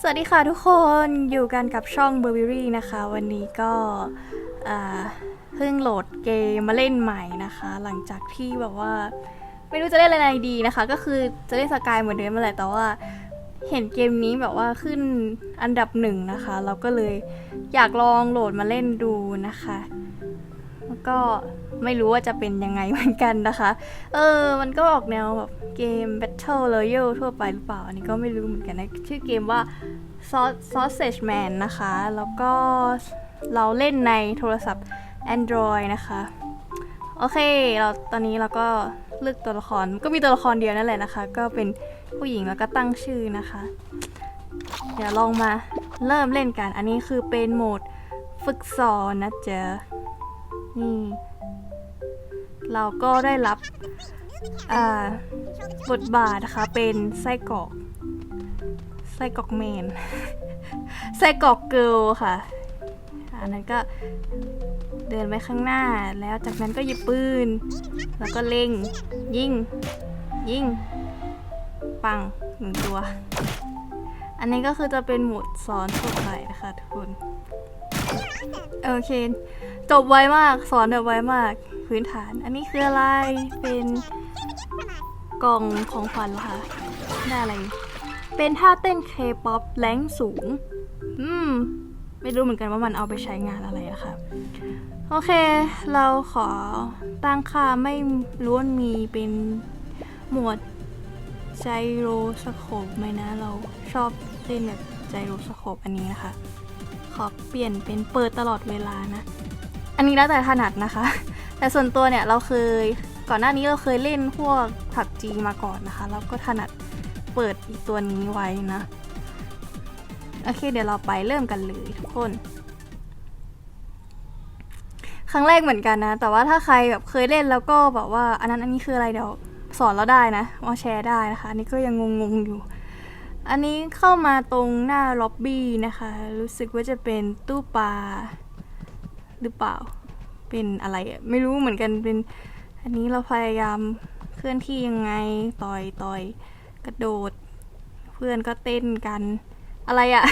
สวัสดีค่ะทุกคนอยู่กันกับช่อง b u r b e r y นะคะ วันนี้ก็เพิ่งโหลดเกมมาเล่นใหม่นะคะ หลังจากที่แบบว่า ไม่รู้จะเล่นอะไรดีนะคะ ก็คือจะเล่นสกายเหมือนเดิมมาแหละแต่ว่าเห็นเกมนี้แบบว่าขึ้นอันดับหนึ่งนะคะ เราก็เลยอยากลองโหลดมาเล่นดูนะคะแล้วก็ไม่รู้ว่าจะเป็นยังไงเหมือนกันนะคะ เออ มันก็ออกแนวแบบ เกม Battle Royale ทั่วไปหรือเปล่า อันนี้ก็ไม่รู้เหมือนกันนะ ชื่อเกมว่า Sausage Man นะคะ แล้วก็เราเล่นในโทรศัพท์ Android นะคะ โอเค เราตอนนี้เราก็เลือกตัวละคร ก็มีตัวละครเดียวนั่นแหละนะคะ ก็เป็นผู้หญิงแล้วก็ตั้งชื่อนะคะ เดี๋ยวลองมาเริ่มเล่นกัน อันนี้คือเป็นโหมดฝึกสอนนะเจ๊นี่ เราก็ได้รับ อ่าบทบาทนะคะเป็นไส้กรอกไส้กรอกเมน ไส้กรอกเกิลค่ะอันนั้นก็เดินไปข้างหน้าแล้วจากนั้นก็หยิบปืน แล้วก็เล็งยิงยิงปังหนึ่งตัว อันนี้ก็คือจะเป็นหมดสอนทั่วไปนะคะทุกคนโอเค จบไวมากสอนแบบไวมากพื้นฐาน อันนี้คืออะไรเป็น กล่องของขวัญเหรอคะได้อะไร เป็นท่าเต้นเคป๊อปแรงสูง อืม ไม่รู้เหมือนกันว่ามันเอาไปใช้งานอะไรนะคะโอเค เราขอตั้งค่าไม่รู้ว่ามีเป็นหมวดไจโรสโคปไหมนะ เราชอบเล่นแบบไจโรสโคปอันนี้นะคะ ขอเปลี่ยนเป็นเปิดตลอดเวลานะ อันนี้แล้วแต่ถนัดนะคะ แต่ส่วนตัวเนี่ยเราเคยก่อนหน้านี้เราเคยเล่นพวก ผับจีมาก่อนนะคะ แล้วก็ถนัดเปิดอีกตัวนี้ไว้นะ โอเค เดี๋ยวเราไปเริ่มกันเลยทุกคน ครั้งแรกเหมือนกันนะ แต่ว่าถ้าใครแบบเคยเล่นแล้วก็แบบว่า อันนั้นอันนี้คืออะไรเดี๋ยวสอนเราได้นะมาแชร์ได้นะคะ อันนี้ก็ยังงงๆอยู่ อันนี้เข้ามาตรงหน้าล็อบบี้นะคะ รู้สึกว่าจะเป็นตู้ปลาหรือเปล่า เป็นอะไรอะไม่รู้เหมือนกันเป็น อันนี้เราพยายาม ลื่อนที่ยังไงต่อยต่อยกระโดด เพื่อนก็เต้นกัน อะไรอะ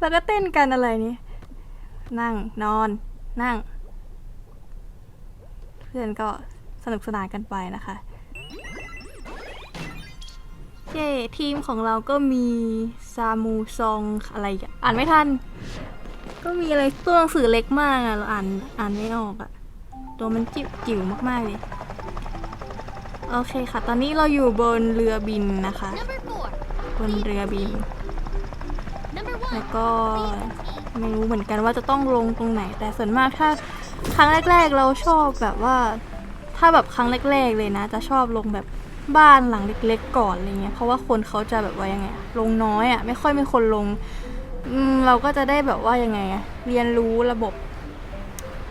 แล้วก็เต้นกันอะไรนี่นั่งนอน นั่ง เพื่อนก็สนุกสนานกันไปนะคะเย้ทีมของเราก็มีซามูซองอะไรอ่านไม่ทัน ก็มีอะไรตัวหนังสือเล็กมากอะเราอ่านอ่านไม่ออกอะตัวมันจิ๋วจิ๋วมากๆเลย โอเคค่ะ ตอนนี้เราอยู่บนเรือบินนะคะ บนเรือบิน แล้วก็ไม่รู้เหมือนกันว่าจะต้องลงตรงไหน แต่ส่วนมากถ้าครั้งแรก ๆ เราชอบแบบว่า ถ้าแบบครั้งแรก ๆ เลยนะ จะชอบลงแบบบ้านหลังเล็ก ๆ ก่อนอะไรเงี้ย เพราะว่าคนเขาจะแบบว่ายังไง ลงน้อยอะ่ะ ไม่ค่อยมีคนลง เราก็จะได้แบบว่ายังไงอะเรียนรู้ระบบ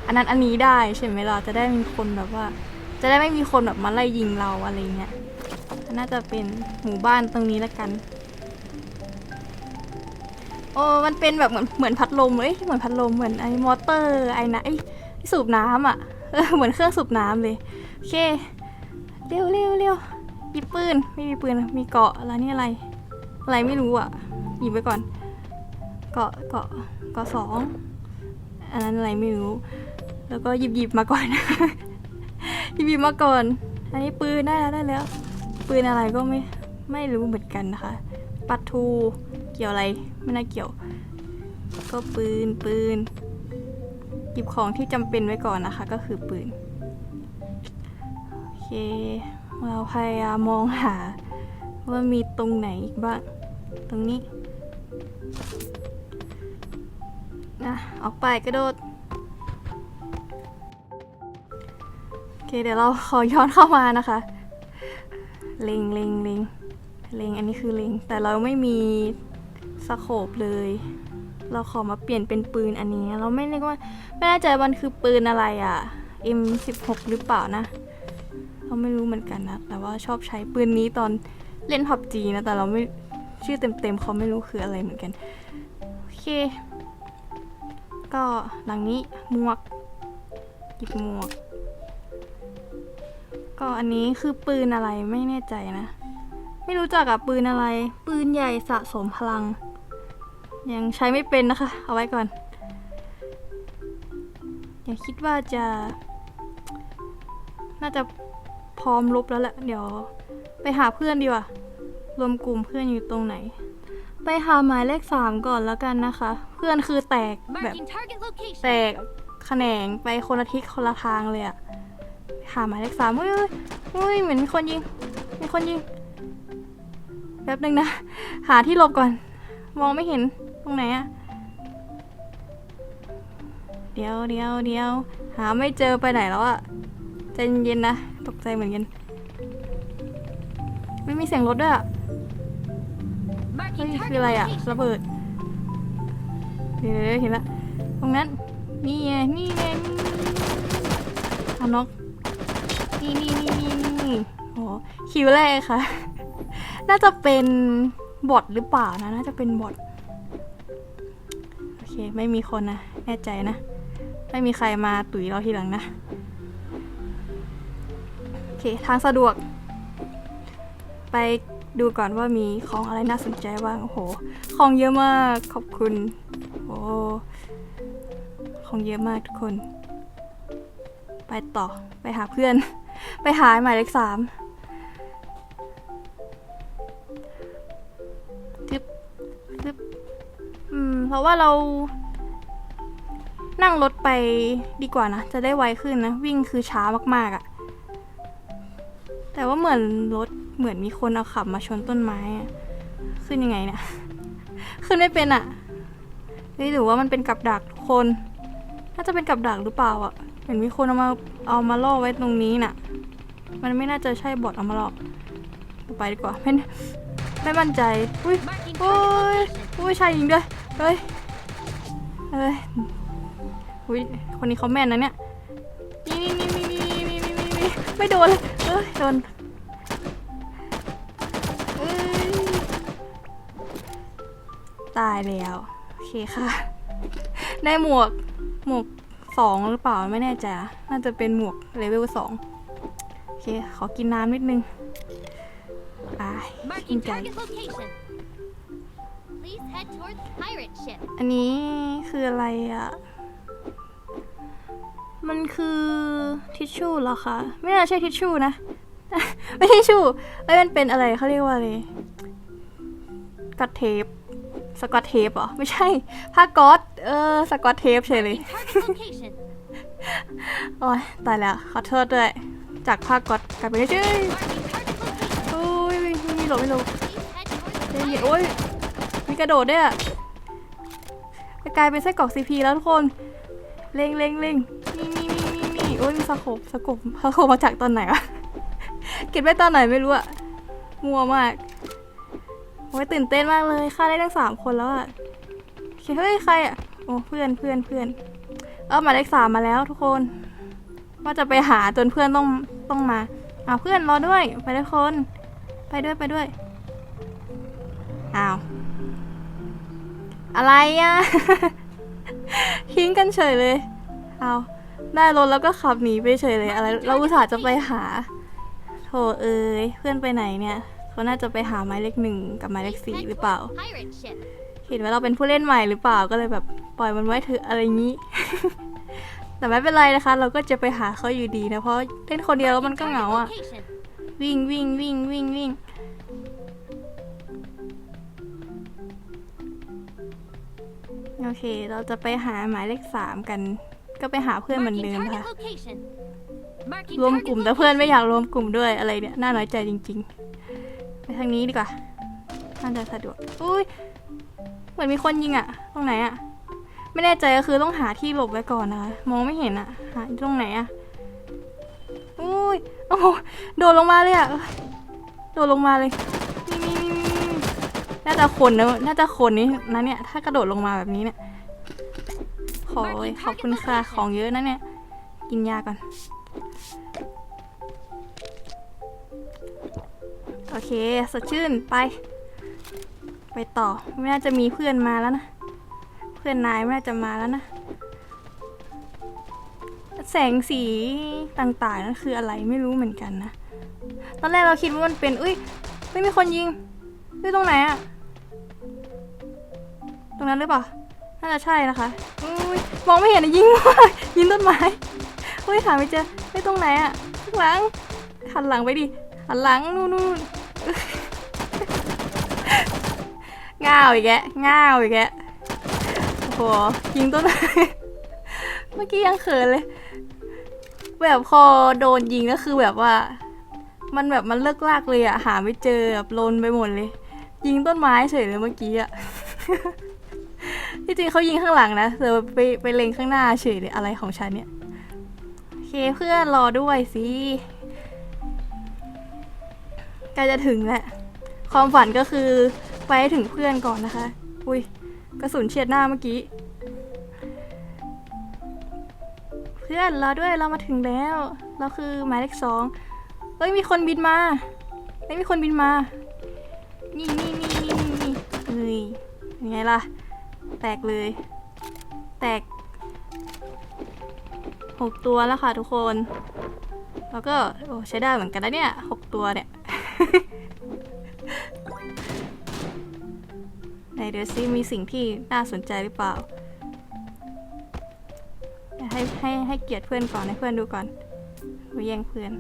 อันนั้นอันนี้ได้ใช่ไหมเราจะได้มีคนแบบว่า จะได้ไม่มีคนแบบมาไล่ยิงเราอะไรเงี้ยน่าจะเป็นหมู่บ้านตรงนี้ละกัน โอ้มันเป็นแบบเหมือนเหมือนพัดลมเอ้ยเหมือนพัดลมเหมือนไอ้มอเตอร์ไอ้นะไอ้สูบน้ำอะเออเหมือนเครื่องสูบน้ำเลยโอเคเร็วเร็วเร็วหยิบปืนไม่มีปืนมีเกาะแล้วนี่อะไร อะไรไม่รู้อะหยิบไปก่อน เกาะเกาะเกาะสองอันนั้นอะไรไม่รู้ แล้วก็หยิบหยิบมาก่อน หยิบหยิบมาก่อน อันนี้ปืนได้แล้วได้แล้ว ปืนอะไรก็ไม่ไม่รู้เหมือนกันนะคะปัดทู เกี่ยวอะไรไม่น่าเกี่ยว ก็ปืนปืนหยิบของที่จำเป็นไว้ก่อนนะคะ ก็คือปืนโอเค เราพยายามมองหา ว่ามีตรงไหนอีกบ้าง ตรงนี้นะออกไปกระโดด เคเดี๋ยวเราขอย้อนเข้ามานะคะเล็งเล็งเล็งเล็งอันนี้คือเล็งแต่เราไม่มีสโคปเลย เราขอมาเปลี่ยนเป็นปืนอันนี้ เราไม่เรียกว่า ไม่แน่ใจมันคือปืนอะไรอะ M16 หรือเปล่านะเราไม่รู้เหมือนกันนะ แต่ว่าชอบใช้ปืนนี้ตอนเล่นพับจีนะ แต่เราไม่ชื่อเต็มๆเขาไม่รู้คืออะไรเหมือนกัน โอเค ก็หลังนี้หมวกหยิบหมวก ก็อันนี้คือปืนอะไรไม่แน่ใจนะ ไม่รู้จักอะปืนอะไร ปืนใหญ่สะสมพลัง ยังใช้ไม่เป็นนะคะ เอาไว้ก่อน อย่าคิดว่าจะ น่าจะพร้อมลบแล้วแหละเดี๋ยว ไปหาเพื่อนดีกว่ารวมกลุ่มเพื่อนอยู่ตรงไหน ไปหาหมายเลขสามก่อนแล้วกันนะคะ เพื่อนคือแตกแบบแตกแขนงไปคนละทิศคนละทางเลยอะ หาหมายเลขสามอุ้ยอุ้ยเหมือนมีคนยิง มีคนยิง แป๊บหนึ่งนะ หาที่หลบก่อน มองไม่เห็น ตรงไหนอะเดี๋ยวเดี๋ยวเดี๋ยว หาไม่เจอไปไหนแล้วอะใจเย็นๆนะ ตกใจเหมือนกัน ไม่มีเสียงรถด้วยอะเฮ้ยคืออะไรอะระเบิดเดี๋ยวเห็นละ ตรงนั้น นี่ไงนี่ไงนี่อนก โอ้คิวแรกค่ะ น่าจะเป็นบอทหรือเปล่านะ น่าจะเป็นบอท โอเค ไม่มีคนนะ แน่ใจนะ ไม่มีใครมาตุ๋ยเราทีหลังนะ โอเค ทางสะดวก ไปดูก่อนว่ามีของอะไรน่าสนใจบ้าง โอ้โห ของเยอะมาก ขอบคุณ โอ้ ของเยอะมากทุกคน ไปต่อ ไปหาเพื่อน ไปหาหมายเลขสามทึบทึบอืม เพราะว่าเรา นั่งรถไปดีกว่านะ จะได้ไวขึ้นนะ วิ่งคือช้ามาก ๆอะแต่ว่าเหมือนรถเหมือนมีคนเอาขับมาชนต้นไม้อะขึ้นยังไงเนี่ย ขึ้นไม่เป็นอะเฮ้ยหรือว่ามันเป็นกับดักทุกคน น่าจะเป็นกับดักหรือเปล่าอะเห็นมีคนเอามาเอามาล่อไว้ตรงนี้น่ะ มันไม่น่าจะใช่บอทเอามาล่อกไปดีกว่าไม่ไม่มั่นใจอุ้ย Marking โอ้ยอุ้ยชายหญิงด้วยเฮ้ยเฮ้ยอุ้ยคนนี้เขาแม่นนะเนี่ยนี่นี่นี่นี่นี่นี่นี่นี่ไม่โดนเลยเอ้ยโดนเอ้ยตายแล้วโอเคค่ะ ได้หมวกหมวกสองหรือเปล่าไม่แน่ใจน่าจะเป็นหมวกเลเวลสอง เค ขอกินน้ำนิดนึงอ่ายกิน Marking ใจ target location. Please head towards pirate ship. อันนี้คืออะไรอะมันคือทิชชู่เหรอคะ ไม่น่าใช่ทิชชู่นะ ไม่ใช่ทิชชู่เอ้ยมันเป็นอะไรเขาเรียกว่าอะไรกัดเทป สกอตเทปเหรอ ไม่ใช่ ผ้าก๊อต เออ สกอตเทปเฉยเลย Marking target location. โอ้ยตายแล้ว ขอโทษด้วย จากผ้าก๊อตกลายเป็นทิชชู่ Marking target location. โอ้ยไม่มีหลบไม่หลบเดี๋ยว pirate โอ้ยมีกระโดดด้วยอะกลายเป็นไส้กรอกซีพีแล้วทุกคนเล็งเล็งเล็งนี่นี่นี่นี่โอ้ยมีสโคบสโคบสโคบมาจากตอนไหนวะเก็บไว้ตอนไหนไม่รู้อะมัวมากโอ้ยตื่นเต้นมากเลยฆ่าได้ทั้งสามคนแล้วอะเคเฮ้ยใครอะโอ้เพื่อนเพื่อนเพื่อน เออหมายเลขสามมาแล้วทุกคน ว่าจะไปหาจนเพื่อนต้องต้องมาอ้าวเพื่อนรอด้วยไปด้วยคน ไปด้วยไปด้วยอ้าวอะไรอะทิ้งกันเฉยเลยเอาได้รถแล้วก็ขับหนีไปเฉยเลยอะไร เราอุตส่าห์จะไปหาโถเอ้ยเพื่อนไปไหนเนี่ยเขาน่าจะไปหาไม้เลขหนึ่งกับไม้เลข Please สี่ head หรือเปล่า towards pirate ship. เห็นว่าเราเป็นผู้เล่นใหม่หรือเปล่าก็เลยแบบปล่อยมันไว้เถอะอะไรงี้ แต่ไม่เป็นไรนะคะ เราก็จะไปหาเขาอยู่ดีนะ เพราะเล่นคนเดียวแล้วมันก็เหงาอะวิ่งวิ่งวิ่งวิ่งวิ่งโอเค เราจะไปหาหมายเลขสามกัน ก็ไปหาเพื่อนเหมือนเดิมค่ะ รวมกลุ่มแต่เพื่อนไม่อยากรวมกลุ่มด้วยอะไรเนี่ย น่าน้อยใจจริง ๆ ไปทางนี้ดีกว่าน่าจะสะดวก อุ้ย เหมือนมีคนยิงอะตรงไหนอะ ไม่แน่ใจก็คือต้องหาที่หลบไว้ก่อนนะคะ มองไม่เห็นอะหาตรงไหนอะอุ้ยโอ้โหโดดลงมาเลยอะโดดลงมาเลยนี่นี่นี่นี่นี่น่าจะคนนะน่าจะคนนี้นะเนี่ย ถ้ากระโดดลงมาแบบนี้เนี่ยขอขอบคุณค่ะของเยอะนะเนี่ย กินยาก่อน โอเค สดชื่นไป ไปต่อ ไม่น่าจะมีเพื่อนมาแล้วนะเพื่อนนายไม่น่าจะมาแล้วนะ แสงสีต่างๆนั่นคืออะไรไม่รู้เหมือนกันนะ ตอนแรกเราคิดว่ามันเป็น อุ้ยไม่มีคนยิงเฮ้ยตรงไหนอะตรงนั้นหรือเปล่า น่าจะใช่นะคะอุ้ยมองไม่เห็นยิง ยิงต้นไม้เฮ้ยหาไม่เจอไม่ตรงไหนอะข้างหลังหันหลังไปดิหันหลังนู่นนู่นง่าวอีกแกะง่าวอีกแกะ อ้โหยิงต้นไม้เมื่อกี้ยังเขินเลย แบบพอโดนยิงก็คือแบบว่า มันแบบมันเลิกลากเลยอะหาไม่เจอแบบโลนไปหมดเลย ยิงต้นไม้เฉยเลยเมื่อกี้อะที่จริงเขายิงข้างหลังนะแต่ไปไปเล็งข้างหน้าเฉยเลยอะไรของฉันเนี่ยโอเคเพื่อนรอด้วยสิใกล้จะถึงแล้วความฝันก็คือไปถึงเพื่อนก่อนนะคะ อุ้ย กระสุนเฉียดหน้าเมื่อกี้ เพื่อนเรอด้วยเรามาถึงแล้ว เราคือหมายเลขสองเฮ้ยมีคนบินมาเฮ้ยมีคนบินมานี่นี่นี่นี่นี่นี่เฮ้ยยังไงล่ะ แตกเลย แตกหกตัวแล้วค่ะทุกคน แล้วก็โอ้ใช้ได้เหมือนกันนะเนี่ยหกตัวเนี่ย เดี๋ยวซิมีสิ่งที่น่าสนใจหรือเปล่า ให้ให้ให้เกียรติเพื่อนก่อนให้เพื่อนดูก่อนไปแย่งเพื่อน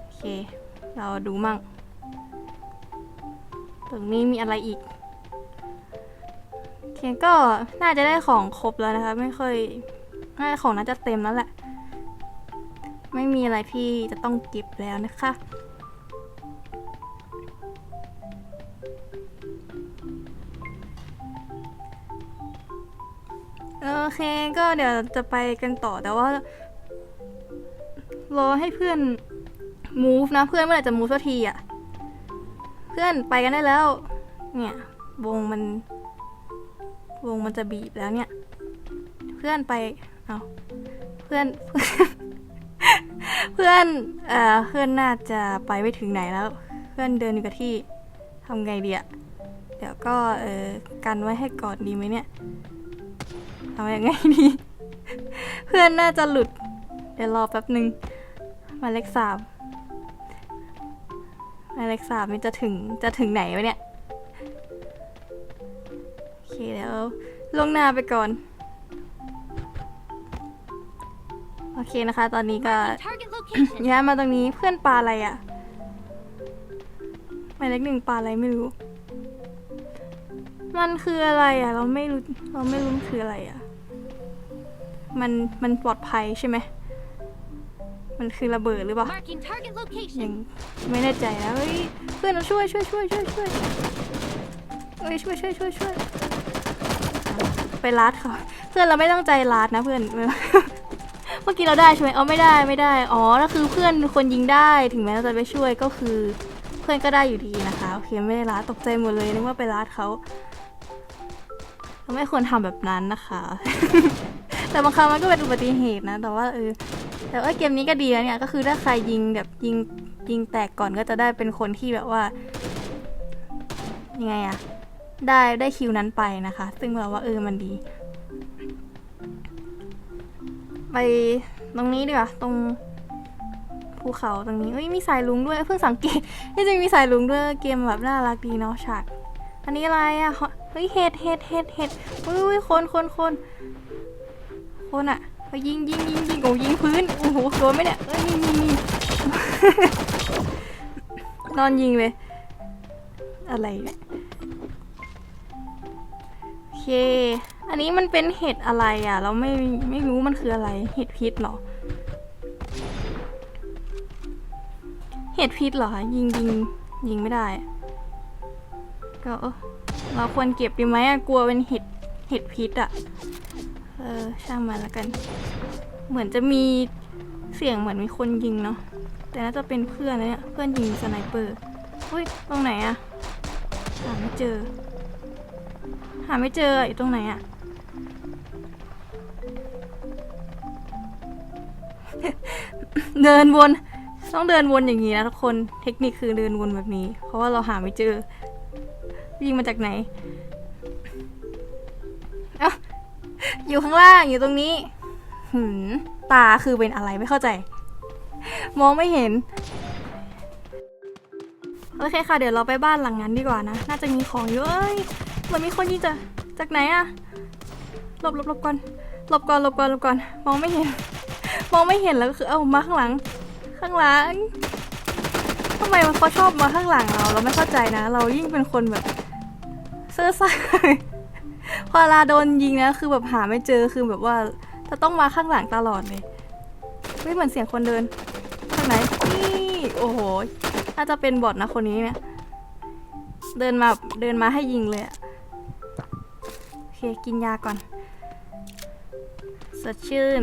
โอเค เราดูมั่ง ตรงนี้มีอะไรอีกโอเคก็น่าจะได้ของครบแล้วนะคะ ไม่ค่อยน่าจะของน่าจะเต็มแล้วแหละ ไม่มีอะไรที่จะต้องเก็บแล้วนะคะ เคก็เดี๋ยวจะไปกันต่อแต่ว่า รอให้เพื่อน move นะ เพื่อนเมื่อไหร่จะ move สักทีอะ เพื่อนไปกันได้แล้ว เนี่ย วงมัน วงมันจะบีบแล้วเนี่ย เพื่อนไป เอาเพื่อน เพื่อน เอ่อ เพื่อนน่าจะไปไม่ถึงไหนแล้ว เพื่อนเดินอยู่กับที่ทำไงดีอะเดี๋ยวก็ เออกันไว้ให้กอดดีไหมเนี่ย ทำยังไงดี เพื่อนน่าจะหลุด เดี๋ยวรอแป๊บหนึ่งหมายเลขสามหมายเลขสามนี่จะถึงจะถึงไหนวะเนี่ย โอเคเดี๋ยวลวงหน้าไปก่อน โอเคนะคะ ตอนนี้ก็ Target location. ย้ายมาตรงนี้เพื่อนปลาอะไรอะ่ะหมายเลขหนึ่งปลาอะไรไม่รู้ มันคืออะไรอะ่ะ เราไม่รู้ เราไม่รู้มันคืออะไรอะ่ะ มันมันปลอดภัยใช่ไหม มันคือระเบิดหรือเปล่า Marking target ยัง location. ไม่แน่ใจนะเฮ้ยเพื่อนเราช่วยช่วยช่วยช่วยช่วยเฮ้ยช่วยช่วยช่วยช่วยไปลัดเขาเพื่อนเราไม่ต้องใจลัดนะเพื่อน เมื่อกี้เราได้ใช่ไหมเอาไม่ได้ไม่ได้ อ๋อก็คือเพื่อนเป็นคนยิงได้ถึงแม้เราจะไปช่วยก็คือ เพื่อนก็ได้อยู่ดีนะคะโอเคไม่ได้ลัดตกใจหมดเลยนึกว่าไปลัดเขาเราไม่ควรทำแบบนั้นนะคะ แต่บางครั้งมันก็เป็นอุบัติเหตุนะ แต่ว่าเออแต่ว่าเกมนี้ก็ดีนะเนี่ยก็คือถ้าใครยิงแบบยิงยิงแตกก่อนก็จะได้เป็นคนที่แบบว่ายังไงอะได้ได้คิวนั้นไปนะคะ ซึ่งเราว่าเออมันดี ไปตรงนี้ดีกว่าตรงภูเขาตรงนี้เอ้ยมีสายลุงด้วยเพิ่งสังเกตที่จริงมีสายลุงด้วยเกมแบบน่ารักดีเนาะฉากอันนี้อะไรอะเฮ้ยเห็ดเห็ดเห็ดเห็ดอุ้ยอุ้ยคนคนคน คนอะไปยิงยิงยิงยิงโอ้ยิงพื้น โอ้โหโดนไหมเนี่ยเอ้ยยิงยิงยิงนอนยิงเลย อะไรเนี่ยโอเค อันนี้มันเป็นเห็ดอะไรอะ เราไม่ไม่รู้มันคืออะไร เห็ดพิษเหรอ เห็ดพิษเหรอคะยิงยิงยิงไม่ได้ ก็เออเราควรเก็บดีไหมกลัวเป็นเห็ดเห็ดพิษอะ เออช่างมันแล้วกัน เหมือนจะมีเสียงเหมือนมีคนยิงเนาะแต่น่าจะเป็นเพื่อนนะเนี่ยเพื่อนยิงสไนเปอร์อุ้ยตรงไหนอะหาไม่เจอ หาไม่เจออยู่ตรงไหนอะเดินวนต้องเดินวนอย่างนี้นะทุกคนเทคนิคคือเดินวนแบบนี้ เพราะว่าเราหาไม่เจอยิงมาจากไหน อยู่ข้างล่างอยู่ตรงนี้ หืมตาคือเป็นอะไรไม่เข้าใจ มองไม่เห็น โอเคค่ะ เดี๋ยวเราไปบ้านหลังนั้นดีกว่านะ น่าจะมีของเยอะเหมือนมีคนยิงจากจากไหนอะหลบหลบหลบก่อนหลบก่อนหลบก่อนหลบก่อน มองไม่เห็น มองไม่เห็นแล้วก็คือ เอามาข้างหลัง ข้างหลังทำไมมันเขาชอบมาข้างหลังเรา เราไม่เข้าใจนะ เรายิ่งเป็นคนแบบเซ่อซ่า พอเวลาโดนยิงนะคือแบบหาไม่เจอคือแบบว่าจะต้องมาข้างหลังตลอดเลยเฮ้ยเหมือนเสียงคนเดินทางไหนนี่โอ้โหน่าจะเป็นบอทนะคนนี้เนี่ยเดินมาเดินมาให้ยิงเลยอะโอเคกินยาก่อนสดชื่น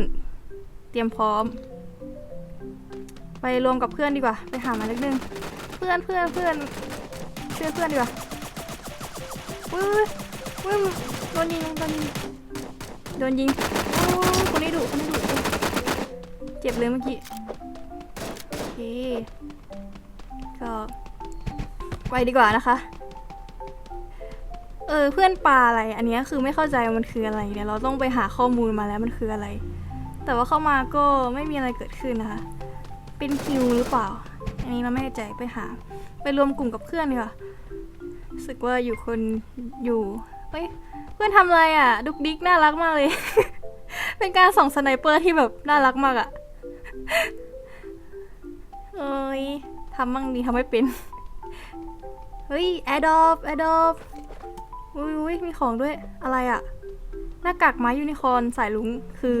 เตรียมพร้อม ไปรวมกับเพื่อนดีกว่า ไปหามาเล็กนึง เพื่อนเพื่อนเพื่อนเพื่อนเพื่อนดีกว่าอุ้ยอุ้ย นยิงโดนยิงโดนยิงโอ้คนนี้ดุคนนี้ดุเจ็บเลยเมื่อกี้โอเคก็ไปดีกว่านะคะ เออเพื่อนปลาอะไร อันนี้คือไม่เข้าใจมันคืออะไรเนี่ยเราต้องไปหาข้อมูลมาแล้วมันคืออะไร แต่ว่าเข้ามาก็ไม่มีอะไรเกิดขึ้นนะคะ เป็นคิวหรือเปล่า อันนี้เราไม่แน่ใจไปหา ไปรวมกลุ่มกับเพื่อนดีกว่ารู้สึกว่าอยู่คนอยู่เฮ้ย พื่อนทำอะไรอะ ดุกดิกน่ารักมากเลย เป็นการส่องสไนเปอร์ที่แบบน่ารักมากอะเอ้ยทำมั่งดีทำไม่เป็น เฮ้ยแอดอปแอดอปอุ้ยอุ้ยมีของด้วยอะไรอะ หน้ากากไม้ยูนิคอร์นสายลุงคือ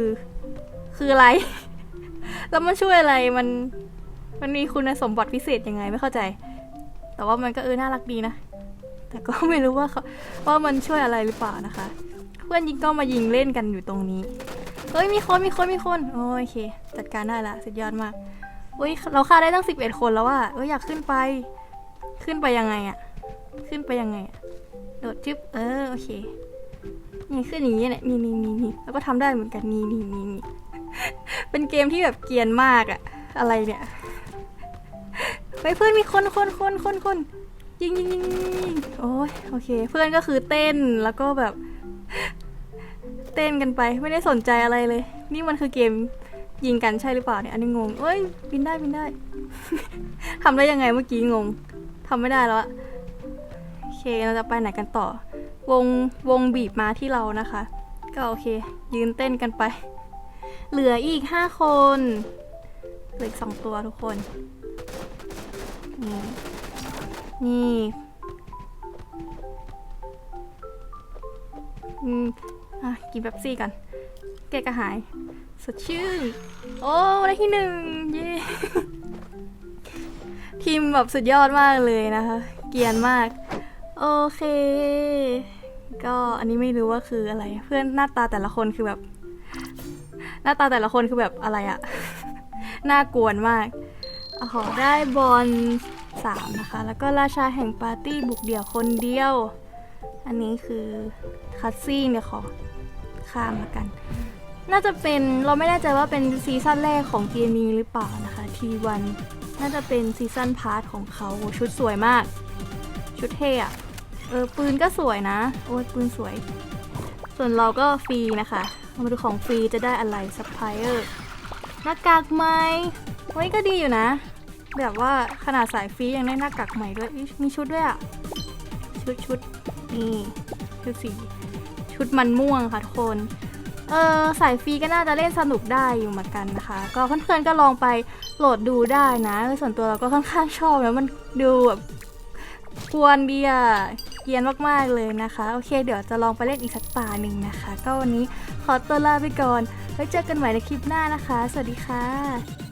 คืออะไร แล้วมันช่วยอะไรมัน มันมีคุณสมบัติพิเศษยังไงไม่เข้าใจ แต่ว่ามันก็เออน่ารักดีนะ แต่ก็ไม่รู้ว่าเขาว่ามันช่วยอะไรหรือเปล่านะคะ เพื่อนยิงก็มายิงเล่นกันอยู่ตรงนี้เฮ้ยมีคนมีคนมีคนโอเค จัดการได้ละสุดยอดมากเฮ้ยเราฆ่าได้ตั้งสิบเอ็ดคนแล้วอะเอออยากขึ้นไป ขึ้นไปยังไงอะขึ้นไปยังไงอะโดดจึ๊บเออโอเคนี่ขึ้นอย่างนี้เนี่ยนี่นี่นี่นี่แล้วก็ทำได้เหมือนกันนี่นี่นี่นี่เป็นเกมที่แบบเกียนมากอะอะไรเนี่ยไปเพื่อนมีคนคนคนคนคน ยิงยิงยิงยิงโอ้ยโอเค เพื่อนก็คือเต้นแล้วก็แบบ เต้นกันไปไม่ได้สนใจอะไรเลย นี่มันคือเกมยิงกันใช่หรือเปล่าเนี่ยอันนี้งงเอ้ยบินได้บินได้ทำได้ยังไงเมื่อกี้งงทำไม่ได้แล้วอะโอเคเราจะไปไหนกันต่อ วงวงบีบมาที่เรานะคะ ก็โอเค ยืนเต้นกันไป เหลืออีกห้าคนเหลืออีกสองตัวทุกคนนี่ นี่อืมอะกินแบบซี่กันแกกระหาย สดชื่น โอ้ ได้ที่หนึ่งเย้ทีมแบบสุดยอดมากเลยนะคะ เกียนมาก โอเค ก็อันนี้ไม่รู้ว่าคืออะไร เพื่อนหน้าตาแต่ละคนคือแบบ หน้าตาแต่ละคนคือแบบอะไรอะ น่ากวนมากอ๋อได้บอล สามนะคะ แล้วก็ราชาแห่งปาร์ตี้บุกเดี่ยวคนเดียว อันนี้คือคัตซี่เนี่ยขอข้ามละกัน น่าจะเป็นเราไม่แน่ใจว่าเป็นซีซั่นแรกของเกมนี้หรือเปล่านะคะทีวันน่าจะเป็นซีซั่นพาร์ทของเขาชุดสวยมาก ชุดเท่อะเออปืนก็สวยนะ โอ้ยปืนสวย ส่วนเราก็ฟรีนะคะมาดูของฟรีจะได้อะไรซัพพลายเออร์หน้ากากใหมเฮ้ยก็ดีอยู่นะ แบบว่าขนาดสายฟรียังได้หน้ากากใหม่ด้วย มีชุดด้วยอะชุดชุดนี่ชุดสีชุดมันม่วงค่ะทุกคน เออสายฟรีก็น่าจะเล่นสนุกได้อยู่เหมือนกันนะคะ ก็เพื่อนๆก็ลองไปโหลดดูได้นะ ส่วนตัวเราก็ค่อนข้างชอบแล้วมันดูแบบกวนเดีอะเกียนมากๆเลยนะคะ โอเค เดี๋ยวจะลองไปเล่นอีกสักตาหนึ่งนะคะ ก็วันนี้ขอตัวลาไปก่อน ไว้เจอกันใหม่ในคลิปหน้านะคะ สวัสดีค่ะ